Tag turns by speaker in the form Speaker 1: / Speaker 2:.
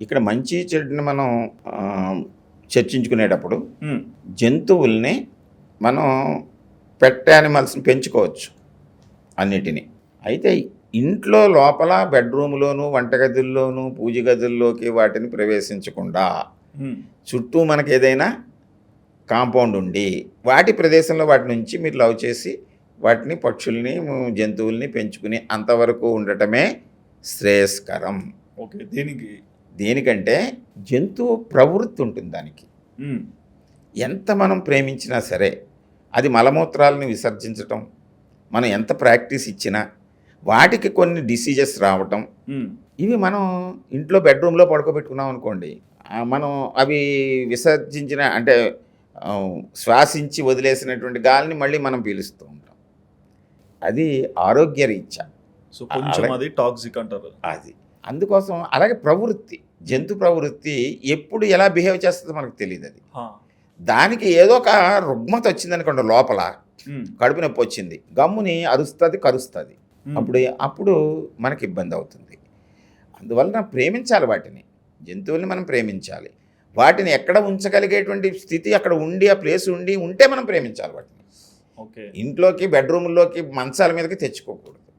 Speaker 1: ఇక్కడ మంచి చెడుని మనం చర్చించుకునేటప్పుడు జంతువుల్ని మనం పెట్ యానిమల్స్ని పెంచుకోవచ్చు అన్నిటినీ. అయితే ఇంట్లో లోపల బెడ్రూమ్లోను వంటగదుల్లోనూ పూజ గదుల్లోకి వాటిని ప్రవేశించకుండా చుట్టూ మనకి ఏదైనా కాంపౌండ్ ఉండి వాటి ప్రదేశంలో వాటి నుంచి మీరు లవ్ చేసి వాటిని పక్షుల్ని జంతువుల్ని పెంచుకుని అంతవరకు ఉండటమే శ్రేయస్కరం.
Speaker 2: ఓకే. దేనికి
Speaker 1: దేనికంటే జంతువు ప్రవృత్తి ఉంటుంది దానికి. ఎంత మనం ప్రేమించినా సరే అది మలమూత్రాలను విసర్జించటం మనం ఎంత ప్రాక్టీస్ ఇచ్చినా వాటికి కొన్ని డిసీజెస్ రావటం ఇవి మనం ఇంట్లో బెడ్రూమ్లో పడుకోబెట్టుకున్నాం అనుకోండి మనం అవి విసర్జించిన అంటే శ్వాసించి వదిలేసినటువంటి గాలిని మళ్ళీ మనం పీలుస్తూ ఉంటాం. అది ఆరోగ్యరీత్యా.
Speaker 2: సో కొంచెం. అది టాక్సిక్ అంటారు.
Speaker 1: అది. అందుకోసం అలాగే ప్రవృత్తి. జంతు ప్రవృత్తి ఎప్పుడు ఎలా బిహేవ్ చేస్తుందో మనకు తెలియదు అది. దానికి ఏదో ఒక రుగ్మత వచ్చిందనుకోండి లోపల
Speaker 2: ఉమ్,
Speaker 1: కడుపు నొప్పి వచ్చింది గమ్ముని అరుస్తుంది కరుస్తుంది. అప్పుడు అప్పుడు మనకి ఇబ్బంది అవుతుంది. అందువలన ప్రేమించాలి వాటిని. జంతువుల్ని మనం ప్రేమించాలి. వాటిని ఎక్కడ ఉంచగలిగేటువంటి స్థితి అక్కడ ఉండి ఆ ప్లేస్ ఉండి ఉంటే మనం ప్రేమించాలి వాటిని.
Speaker 2: ఓకే.
Speaker 1: ఇంట్లోకి బెడ్రూమ్లోకి మంచాల మీదకి తెచ్చుకోకూడదు.